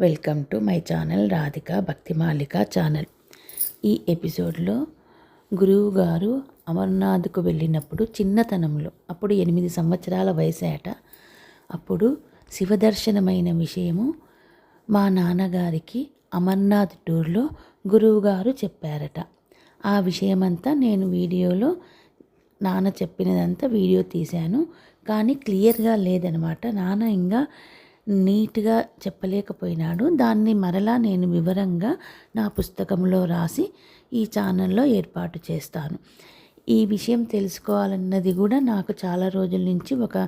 Welcome to my channel Radhika Bhaktimalika channel. ఈ ఎపిసోడ్లో గురువు గారు అమర్నాథ్కు వెళ్ళినప్పుడు చిన్నతనంలో అప్పుడు ఎనిమిది సంవత్సరాల వయసేట అప్పుడు శివదర్శనమైన విషయము మా నాన్నగారికి అమర్నాథ్ టూర్లో గురువుగారు చెప్పారట. ఆ విషయమంతా నేను వీడియోలో నాన్న చెప్పినదంతా వీడియో తీశాను. కానీ క్లియర్గా లేదనమాట. నాన్న ఇంకా నీట్గా చెప్పలేకపోయినాడు. దాన్ని మరలా నేను వివరంగా నా పుస్తకంలో రాసి ఈ ఛానల్లో ఏర్పాటు చేస్తాను. ఈ విషయం తెలుసుకోవాలన్నది కూడా నాకు చాలా రోజుల నుంచి ఒక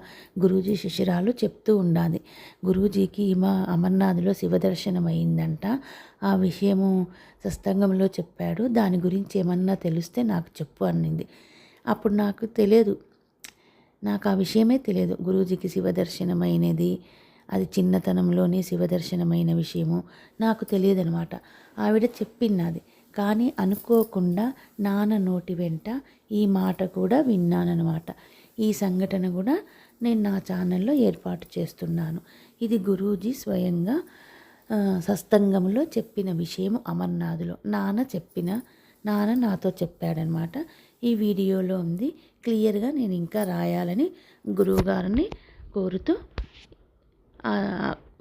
గురూజీ శిష్యురాలు చెప్తూ ఉండాలి గురూజీకి మా అమర్నాథ్లో శివదర్శనం అయిందంట ఆ విషయము సస్తంగంలో చెప్పాడు. దాని గురించి ఏమన్నా తెలిస్తే నాకు చెప్పు అన్నింది. అప్పుడు నాకు తెలియదు. నాకు ఆ విషయమే తెలియదు. గురూజీకి శివదర్శనమైనది అది చిన్నతనంలోనే శివదర్శనమైన విషయము. నాకు తెలియదు అనమాట ఆవిడ చెప్పిన్నది కానీ అనుకోకుండా నాన్న నోటి వెంట ఈ మాట కూడా విన్నానమాట ఈ సంఘటన కూడా నేను నా ఛానల్లో ఏర్పాటు చేస్తున్నాను. ఇది గురూజీ స్వయంగా సస్తంగంలో చెప్పిన విషయం అమర్నాథ్లో. నాన్న చెప్పిన నాన్న నాతో చెప్పాడనమాట. ఈ వీడియోలో ఉంది. క్లియర్గా నేను ఇంకా రాయాలని గురువుగారిని కోరుతూ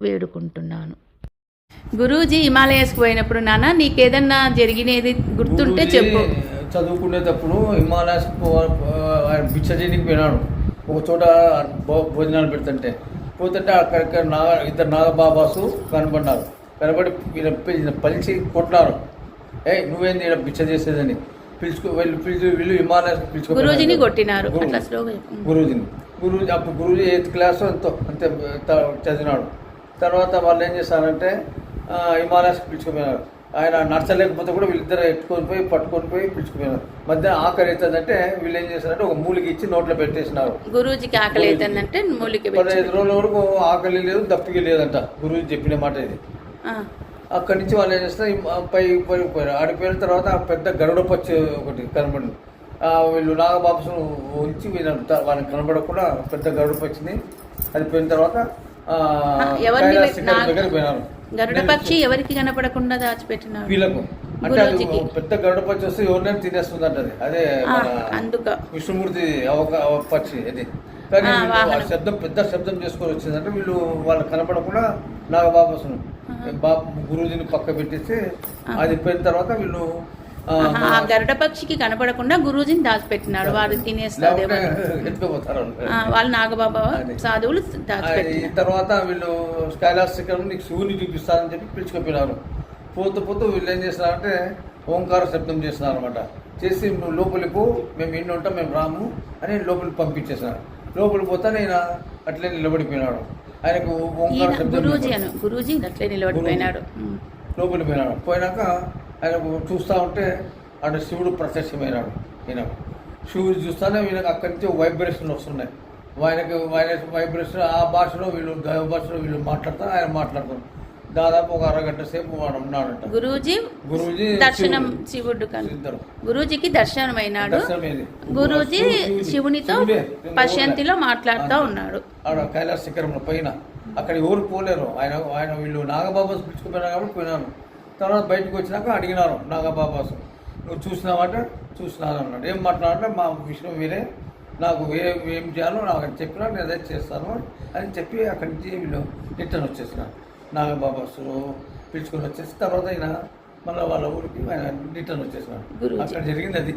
వేడుకుంటున్నాను. గురూజీ హిమాలయస్కి పోయినప్పుడు నాన్న నీకేదన్నా జరిగినది గుర్తుంటే చెప్పు. చదువుకునేటప్పుడు హిమాలయాస్ ఆయన బిచ్చ చేయడానికి పోయినాడు. ఒక చోట భో- భోజనాలు పెడుతుంటే. పోతుంటే అక్కడిక్కడ నాగ ఇద్దరు నాగబాబాసు కనపడినారు కనబడి ఈయన ఈయన పలిచి కొట్టినారు. ఏ నువ్వేంది ఇక్కడ బిచ్చ చేసేదని? పిలుచుకో వెళ్ళి పిలిచి వీళ్ళు హిమాలయాస్ పిలుచుకో గురూజీని కొట్టినారు. గురూజీని. గురూజీ అప్పుడు గురూజీ ఎయిత్ క్లాస్ ఎంతో అంతే చదివినాడు. తర్వాత వాళ్ళు ఏం చేశారంటే హిమాలయాస్ పిలుచుకుపోయినారు. ఆయన నడచలేకపోతే కూడా వీళ్ళిద్దరు ఎత్తుకొని పోయి పట్టుకొని పోయి పిలుచుకుపోయినారు. మధ్య ఆఖరి అవుతుందంటే వీళ్ళు ఏం చేశారంటే ఒక మూలికి ఇచ్చి నోట్లో పెట్టేసినారు. గురూజీకి ఆకలి అవుతుందంటే మూలికి పదహైదు రోజుల వరకు ఆకలి లేదు దప్పిక లేదంట. గురూజీ చెప్పిన మాట ఇది. అక్కడి నుంచి వాళ్ళు ఏం చేస్తారు పై పై ఆడిపోయిన తర్వాత పెద్ద గరుడ పచ్చి ఒకటి కనబడింది. వీళ్ళు నాగబాబును ఉంచి వీళ్ళ వాళ్ళకి కనబడకుండా పెద్ద గరుడ పచ్చిని అది పోయిన తర్వాత గరుడ పక్షి ఎవరికి కనపడకుండా దాచిపెట్టినారు వీళ్ళకు. అంటే అది. పెద్ద గరుడ పచ్చి వస్తే ఎవరినైనా తినేస్తుందంట అది అదే అందుక. విష్ణుమూర్తి అవక అవ పక్షి అది. కానీ. శబ్దం పెద్ద శబ్దం చేసుకొని వచ్చిందంటే వీళ్ళు వాళ్ళు కనపడకుండా నాగబాబాసును బాబు గురూజీని పక్క పెట్టేసి అది పోయిన తర్వాత వీళ్ళు ఆ, గరుడ పక్షికి కనపడకుండా గురూజీని దాచిపెట్టినాడు. వారు తినేస్తారు వాళ్ళు. నాగబాబా. సాధువులు తర్వాత వీళ్ళు కైలాస శిఖరం నీకు శివుని చూపిస్తారని చెప్పి పిలుచుకుపోయినారు పోతూ పోతూ వీళ్ళు ఏం చేస్తున్నారంటే ఓంకార శబ్దం చేస్తున్నారు అనమాట చేసి నువ్వు లోపలికి పో మేము ఇన్ని ఉంటాం మేము రాము అని లోపలికి పంపించేసినారు లోపలికి పోతే నేను అట్లే నిలబడిపోయినాడు. ఆయనకు ఓంకార శబ్దం గురూజీ అట్లే నిలబడిపోయినాడు. లోపలికి పోయినాడు. పోయినాక ఆయనకు చూస్తూ ఉంటే అక్కడ శివుడు ప్రత్యక్షమైనాడు ఈయనకు శివుడు చూస్తానే వీళ్ళకి అక్కడి నుంచి వైబ్రేషన్ వస్తున్నాయి. ఆయనకు ఆయన వైబ్రేషన్ ఆ భాషలో వీళ్ళు దైవ భాషలో వీళ్ళు మాట్లాడతారు ఆయన మాట్లాడతారు. దాదాపు ఒక అరగంట సేపు వాడు ఉన్నాడంట. గురూజీ గురూజీ దర్శనం శివుడు. గురూజీకి దర్శనం అయినాడు. గురూజీ శివునితో శివుడే. పశ్యంతిలో మాట్లాడుతూ ఉన్నాడు. ఆడ కైలాస శిఖరంలో పైన అక్కడ ఎవరు పోలేరు. ఆయన ఆయన వీళ్ళు నాగబాబాస్ పిలుచుకుపోయినారు కాబట్టి పోయినారు తర్వాత బయటకు వచ్చినాక అడిగినారు నాగబాబాసు. నువ్వు చూసినావంటే చూసినాను అన్నాడు. ఏం మాట్లాడంటే మా విషయం మీరే. నాకు ఏ ఏం చేయాలో నాకు అని చెప్పినా నేను అదే చేస్తాను అని చెప్పి అక్కడి నుంచి వీళ్ళు రిటర్న్ వచ్చేసినారు. నాగబాబాసు పిలుచుకొని వచ్చేసి తర్వాత ఆయన మళ్ళీ వాళ్ళ ఊరికి రిటర్న్ వచ్చేసినాడు. అక్కడ జరిగింది అది.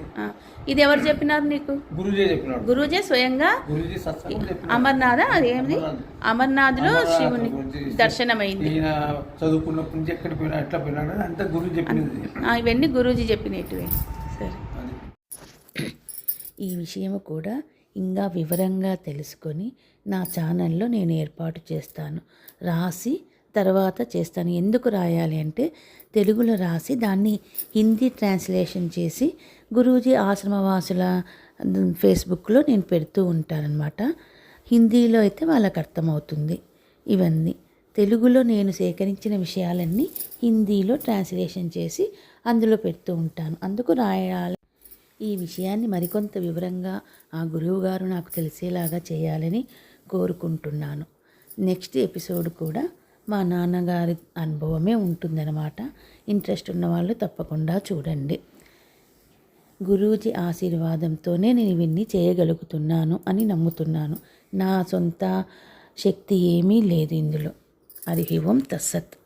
ఇది ఎవరు చెప్పినారు నీకు? గురూజీ చెప్పినాడు. గురూజీ స్వయంగా. అమర్నాథ? అదేమిది అమర్నాథ్. అమర్నాథ్లో అమర్నాథ్ శివుని దర్శనమైంది. చదువుకున్నప్పటి నుంచి ఎక్కడ పోయినా ఎట్లా పోయినాడు అంతా గురువు చెప్పింది ఇవన్నీ గురూజీ చెప్పినట్టువే. సరే. ఈ విషయము కూడా ఇంకా వివరంగా తెలుసుకొని నా ఛానల్లో నేను ఏర్పాటు చేస్తాను. రాసి తర్వాత చేస్తాను. ఎందుకు రాయాలి అంటే తెలుగులో రాసి దాన్ని హిందీ ట్రాన్స్లేషన్ చేసి గురూజీ ఆశ్రమవాసుల ఫేస్బుక్లో నేను పెడుతూ ఉంటానన్నమాట. హిందీలో అయితే వాళ్ళకి అర్థమవుతుంది ఇవన్నీ. తెలుగులో నేను సేకరించిన విషయాలన్నీ హిందీలో ట్రాన్స్లేషన్ చేసి అందులో పెడుతూ ఉంటాను. అందుకు రాయాలి. ఈ విషయాన్ని మరికొంత వివరంగా ఆ గురువుగారు నాకు తెలిసేలాగా చేయాలని కోరుకుంటున్నాను. నెక్స్ట్ ఎపిసోడ్ కూడా మా నాన్నగారి అనుభవమే ఉంటుందన్నమాట. ఇంట్రెస్ట్ ఉన్నవాళ్ళు తప్పకుండా చూడండి. గురూజీ ఆశీర్వాదంతోనే నేను ఇవన్నీ చేయగలుగుతున్నాను అని నమ్ముతున్నాను. నా సొంత శక్తి ఏమీ లేదు ఇందులో. హరి ఓం తస్సత్.